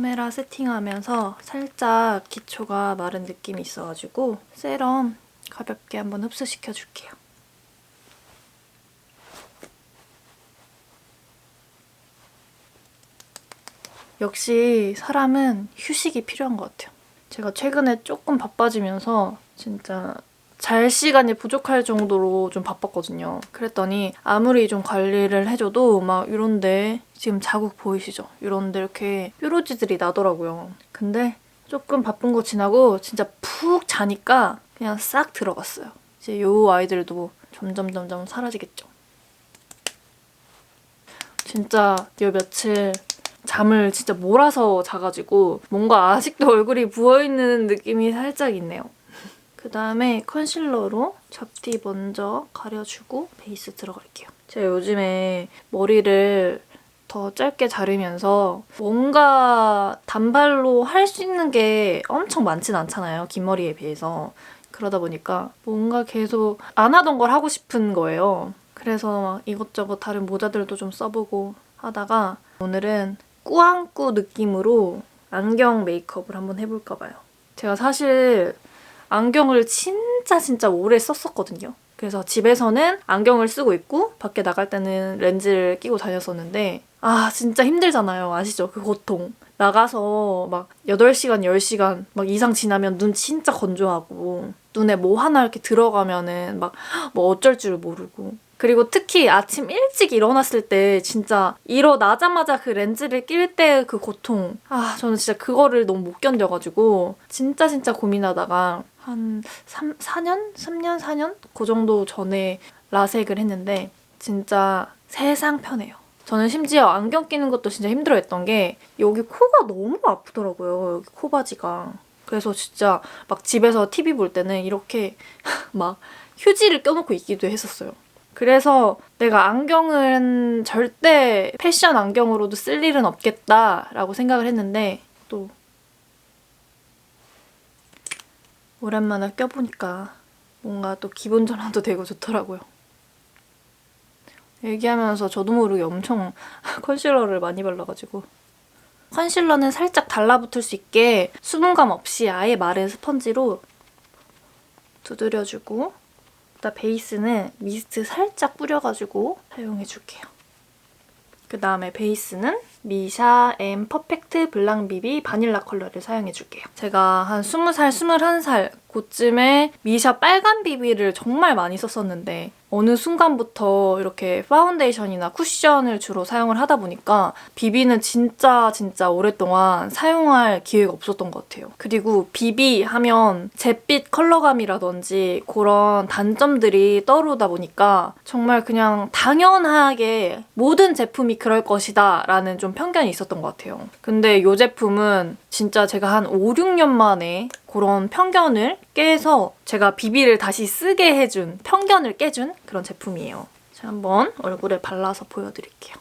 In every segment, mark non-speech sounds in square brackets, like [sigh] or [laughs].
카메라 세팅하면서 살짝 기초가 마른 느낌이 있어가지고 세럼 가볍게 한번 흡수시켜 줄게요. 역시 사람은 휴식이 필요한 것 같아요. 제가 최근에 조금 바빠지면서 진짜 잘 시간이 부족할 정도로 좀 바빴거든요. 그랬더니 아무리 좀 관리를 해줘도 막 이런데 지금 자국 보이시죠? 이런데 이렇게 뾰루지들이 나더라고요. 근데 조금 바쁜 거 지나고 진짜 푹 자니까 그냥 싹 들어갔어요. 이제 요 아이들도 점점 점점 사라지겠죠. 진짜 요 며칠 잠을 진짜 몰아서 자가지고 뭔가 아직도 [laughs] 얼굴이 부어있는 느낌이 살짝 있네요. 그 다음에 컨실러로 잡티 먼저 가려주고 베이스 들어갈게요. 제가 요즘에 머리를 더 짧게 자르면서 뭔가 단발로 할 수 있는 게 엄청 많진 않잖아요. 긴 머리에 비해서. 그러다 보니까 뭔가 계속 안 하던 걸 하고 싶은 거예요. 그래서 막 이것저것 다른 모자들도 좀 써보고 하다가 오늘은 꾸안꾸 느낌으로 안경 메이크업을 한번 해볼까 봐요. 제가 사실 안경을 진짜 진짜 오래 썼었거든요. 그래서 집에서는 안경을 쓰고 있고 밖에 나갈 때는 렌즈를 끼고 다녔었는데 아 진짜 힘들잖아요. 아시죠? 그 고통. 나가서 막 8시간, 10시간 막 이상 지나면 눈 진짜 건조하고 눈에 뭐 하나 이렇게 들어가면은 막 뭐 어쩔 줄 모르고 그리고 특히 아침 일찍 일어났을 때 진짜 일어나자마자 그 렌즈를 낄 때 그 고통 아 저는 진짜 그거를 너무 못 견뎌가지고 진짜 진짜 고민하다가 한 3, 4년? 3년? 4년? 그 정도 전에 라섹을 했는데 진짜 세상 편해요. 저는 심지어 안경 끼는 것도 진짜 힘들어 했던 게 여기 코가 너무 아프더라고요. 여기 코바지가. 그래서 진짜 막 집에서 TV 볼 때는 이렇게 [laughs] 막 휴지를 껴놓고 있기도 했었어요. 그래서 내가 안경은 절대 패션 안경으로도 쓸 일은 없겠다라고 생각을 했는데 또 오랜만에 껴보니까 뭔가 또 기분 전환도 되고 좋더라고요. 얘기하면서 저도 모르게 엄청 [laughs] 컨실러를 많이 발라가지고 컨실러는 살짝 달라붙을 수 있게 수분감 없이 아예 마른 스펀지로 두드려주고 일단 베이스는 미스트 살짝 뿌려가지고 사용해줄게요. 그 다음에 베이스는 미샤 엠 퍼펙트 블랑 비비 바닐라 컬러를 사용해줄게요. 제가 한 20살, 21살 그쯤에 미샤 빨간 비비를 정말 많이 썼었는데 어느 순간부터 이렇게 파운데이션이나 쿠션을 주로 사용을 하다 보니까 비비는 진짜 진짜 오랫동안 사용할 기회가 없었던 것 같아요. 그리고 비비 하면 잿빛 컬러감이라든지 그런 단점들이 떠오르다 보니까 정말 그냥 당연하게 모든 제품이 그럴 것이다 라는 좀 편견이 있었던 것 같아요. 근데 이 제품은 진짜 제가 한 5, 6년 만에 그런 편견을 깨서 제가 비비를 다시 쓰게 해준, 편견을 깨준 그런 제품이에요. 제가 한번 얼굴에 발라서 보여드릴게요.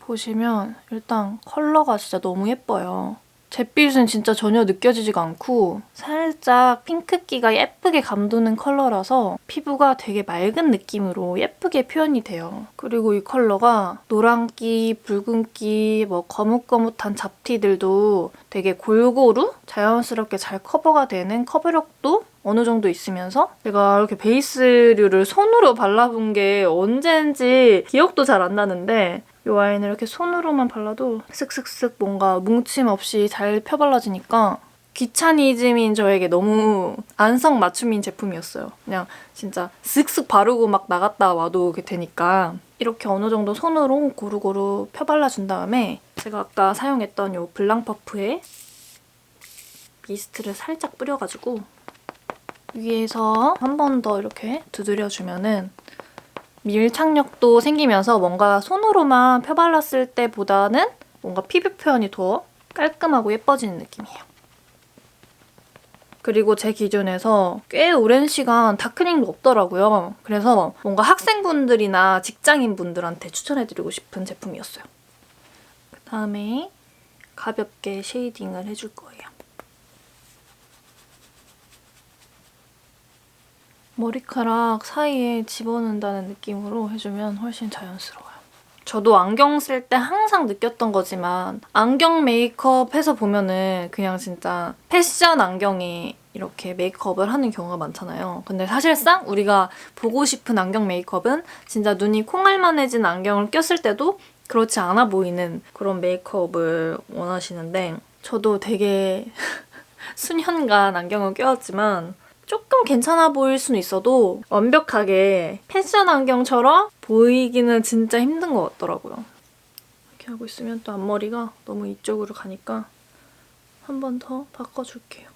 보시면 일단 컬러가 진짜 너무 예뻐요. 잿빛은 진짜 전혀 느껴지지가 않고 살짝 핑크기가 예쁘게 감도는 컬러라서 피부가 되게 맑은 느낌으로 예쁘게 표현이 돼요. 그리고 이 컬러가 노란기, 붉은기, 뭐 거뭇거뭇한 잡티들도 되게 골고루 자연스럽게 잘 커버가 되는 커버력도 어느 정도 있으면서 제가 이렇게 베이스류를 손으로 발라본 게 언제인지 기억도 잘 안 나는데 이 아이는 이렇게 손으로만 발라도 슥슥슥 뭔가 뭉침 없이 잘 펴발라지니까 귀차니즘인 저에게 너무 안성 맞춤인 제품이었어요. 그냥 진짜 슥슥 바르고 막 나갔다 와도 되니까 이렇게 어느 정도 손으로 고루고루 펴발라준 다음에 제가 아까 사용했던 이 블랑 퍼프에 미스트를 살짝 뿌려가지고 위에서 한 번 더 이렇게 두드려주면은 밀착력도 생기면서 뭔가 손으로만 펴발랐을 때보다는 뭔가 피부 표현이 더 깔끔하고 예뻐지는 느낌이에요. 그리고 제 기준에서 꽤 오랜 시간 다크닝도 없더라고요. 그래서 뭔가 학생분들이나 직장인분들한테 추천해드리고 싶은 제품이었어요. 그 다음에 가볍게 쉐이딩을 해줄 거예요. 머리카락 사이에 집어넣는다는 느낌으로 해주면 훨씬 자연스러워요. 저도 안경 쓸 때 항상 느꼈던 거지만 안경 메이크업 해서 보면은 그냥 진짜 패션 안경이 이렇게 메이크업을 하는 경우가 많잖아요. 근데 사실상 우리가 보고 싶은 안경 메이크업은 진짜 눈이 콩알만해진 안경을 꼈을 때도 그렇지 않아 보이는 그런 메이크업을 원하시는데 저도 되게 [laughs] 수년간 안경을 껴왔지만 조금 괜찮아 보일 수는 있어도 완벽하게 패션 안경처럼 보이기는 진짜 힘든 것 같더라고요. 이렇게 하고 있으면 또 앞머리가 너무 이쪽으로 가니까 한 번 더 바꿔줄게요.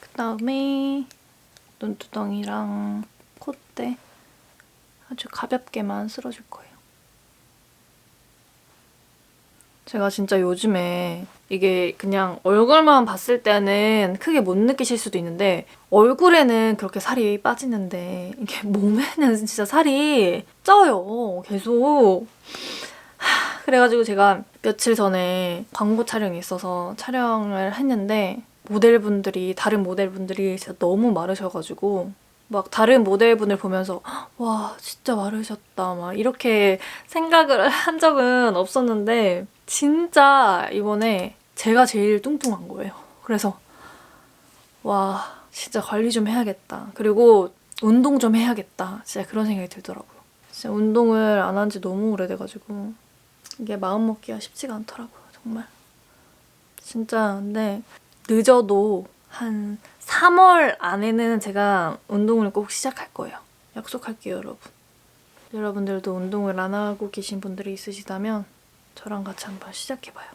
그 다음에 눈두덩이랑 콧대 아주 가볍게만 쓸어줄 거예요. 제가 진짜 요즘에 이게 그냥 얼굴만 봤을 때는 크게 못 느끼실 수도 있는데 얼굴에는 그렇게 살이 빠지는데 이게 [laughs] 몸에는 진짜 살이 쪄요. 계속. 하, 그래가지고 제가 며칠 전에 광고 촬영이 있어서 촬영을 했는데 모델분들이 다른 모델분들이 진짜 너무 마르셔가지고 막 다른 모델분을 보면서 와 진짜 마르셨다 막 이렇게 생각을 한 적은 없었는데 진짜 이번에 제가 제일 뚱뚱한 거예요. 그래서 와 진짜 관리 좀 해야겠다. 그리고 운동 좀 해야겠다. 진짜 그런 생각이 들더라고요. 진짜 운동을 안 한 지 너무 오래돼가지고 이게 마음 먹기가 쉽지가 않더라고요. 정말. 진짜 근데 늦어도 한 3월 안에는 제가 운동을 꼭 시작할 거예요. 약속할게요, 여러분. 여러분들도 운동을 안 하고 계신 분들이 있으시다면 저랑 같이 한번 시작해봐요.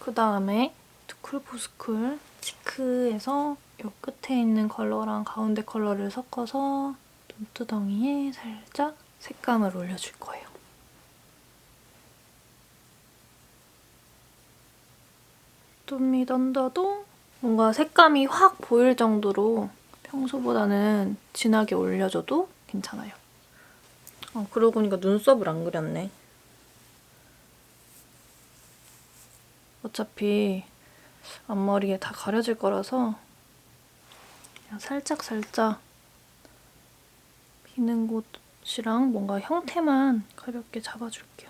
그 다음에 투쿨포스쿨 치크에서 이 끝에 있는 컬러랑 가운데 컬러를 섞어서 눈두덩이에 살짝 색감을 올려줄 거예요. 뚜미 던더도 뭔가 색감이 확 보일 정도로 평소보다는 진하게 올려줘도 괜찮아요. 어, 그러고 보니까 눈썹을 안 그렸네. 어차피 앞머리에 다 가려질 거라서 그냥 살짝 살짝 비는 곳이랑 뭔가 형태만 가볍게 잡아줄게요.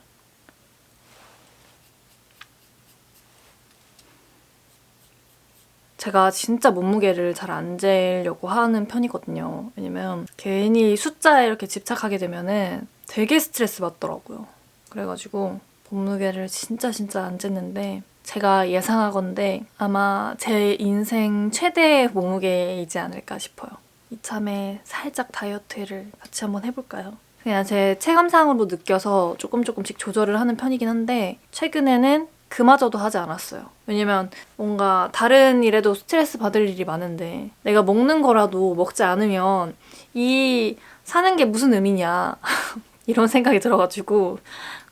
제가 진짜 몸무게를 잘 안 재려고 하는 편이거든요. 왜냐면 괜히 숫자에 이렇게 집착하게 되면은 되게 스트레스 받더라고요. 그래가지고 몸무게를 진짜 진짜 안 쟀는데 제가 예상하건데 아마 제 인생 최대 몸무게이지 않을까 싶어요. 이참에 살짝 다이어트를 같이 한번 해볼까요? 그냥 제 체감상으로 느껴서 조금 조금씩 조절을 하는 편이긴 한데 최근에는 그마저도 하지 않았어요. 왜냐면 뭔가 다른 일에도 스트레스 받을 일이 많은데 내가 먹는 거라도 먹지 않으면 이 사는 게 무슨 의미냐 [laughs] 이런 생각이 들어가지고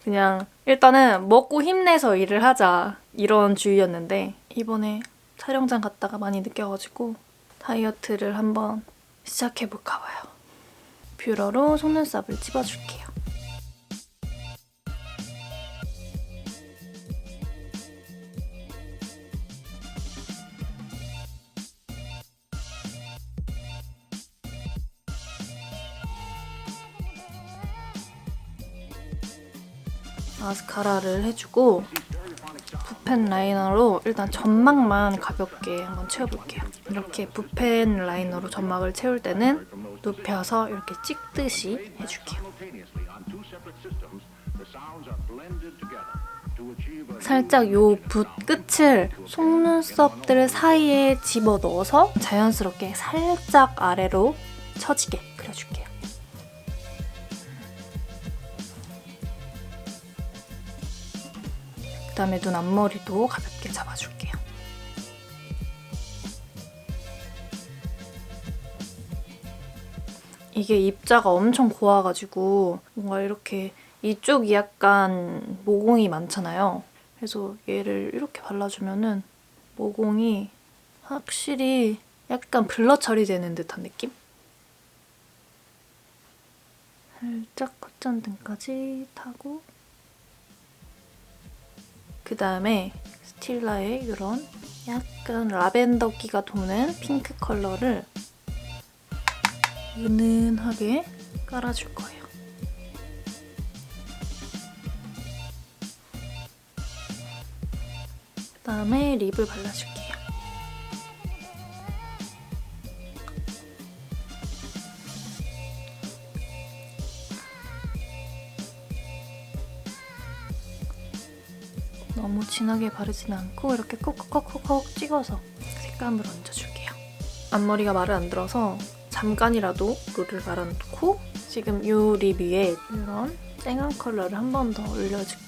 그냥 일단은 먹고 힘내서 일을 하자 이런 주의였는데 이번에 촬영장 갔다가 많이 느껴가지고 다이어트를 한번 시작해볼까 봐요. 뷰러로 속눈썹을 찝어줄게요. 마스카라를 해주고 붓펜 라이너로 일단 점막만 가볍게 한번 채워볼게요. 이렇게 붓펜 라이너로 점막을 채울 때는 눕혀서 이렇게 찍듯이 해줄게요. 살짝 요 붓 끝을 속눈썹들 사이에 집어 넣어서 자연스럽게 살짝 아래로 처지게 그려줄게요. 그다음에 눈 앞머리도 가볍게 잡아줄게요. 이게 입자가 엄청 고와가지고 뭔가 이렇게 이쪽이 약간 모공이 많잖아요. 그래서 얘를 이렇게 발라주면은 모공이 확실히 약간 블러 처리되는 듯한 느낌? 살짝 콧잔등까지 타고 그 다음에 스틸라의 이런 약간 라벤더기가 도는 핑크 컬러를 은은하게 깔아줄 거예요. 그 다음에 립을 발라줄게요. 너무 진하게 바르진 않고 이렇게 콕콕콕콕 찍어서 색감을 얹어줄게요. 앞머리가 말을 안 들어서 잠깐이라도 룰을 말아놓고 지금 이 립 위에 이런 쨍한 컬러를 한 번 더 올려줄게요.